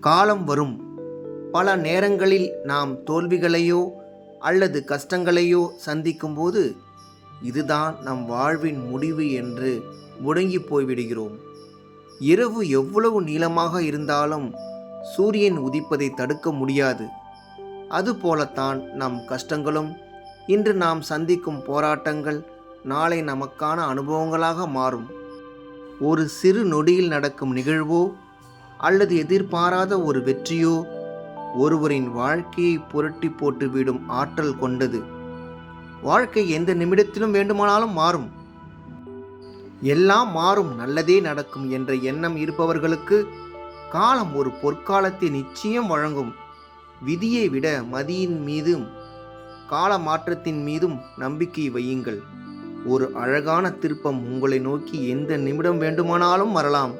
காலம் வரும். பல நேரங்களில் நாம் தோல்விகளையோ அல்லது கஷ்டங்களையோ சந்திக்கும்போது இதுதான் நம் வாழ்வின் முடிவு என்று முடங்கி போய்விடுகிறோம். இரவு எவ்வளவு நீளமாக இருந்தாலும் சூரியன் உதிப்பதை தடுக்க முடியாது. அதுபோலத்தான் நம் கஷ்டங்களும் இன்று நாம் சந்திக்கும் போராட்டங்கள் நாளை நமக்கான அனுபவங்களாக மாறும். ஒரு சிறு நொடியில் நடக்கும் நிகழ்வோ அல்லது எதிர்பாராத ஒரு வெற்றியோ ஒருவரின் வாழ்க்கையை புரட்டி போட்டுவிடும் ஆற்றல் கொண்டது. வாழ்க்கை எந்த நிமிடத்திலும் வேண்டுமானாலும் மாறும். எல்லாம் மாறும் நல்லதே நடக்கும் என்ற எண்ணம் இருப்பவர்களுக்கு காலம் ஒரு பொற்காலத்தை நிச்சயம் வழங்கும். விதியை விட மதியின் மீதும் கால மாற்றத்தின் மீதும் நம்பிக்கை வையுங்கள். ஒரு அழகான திருப்பம் உங்களை நோக்கி எந்த நிமிடம் வேண்டுமானாலும் வரலாம்.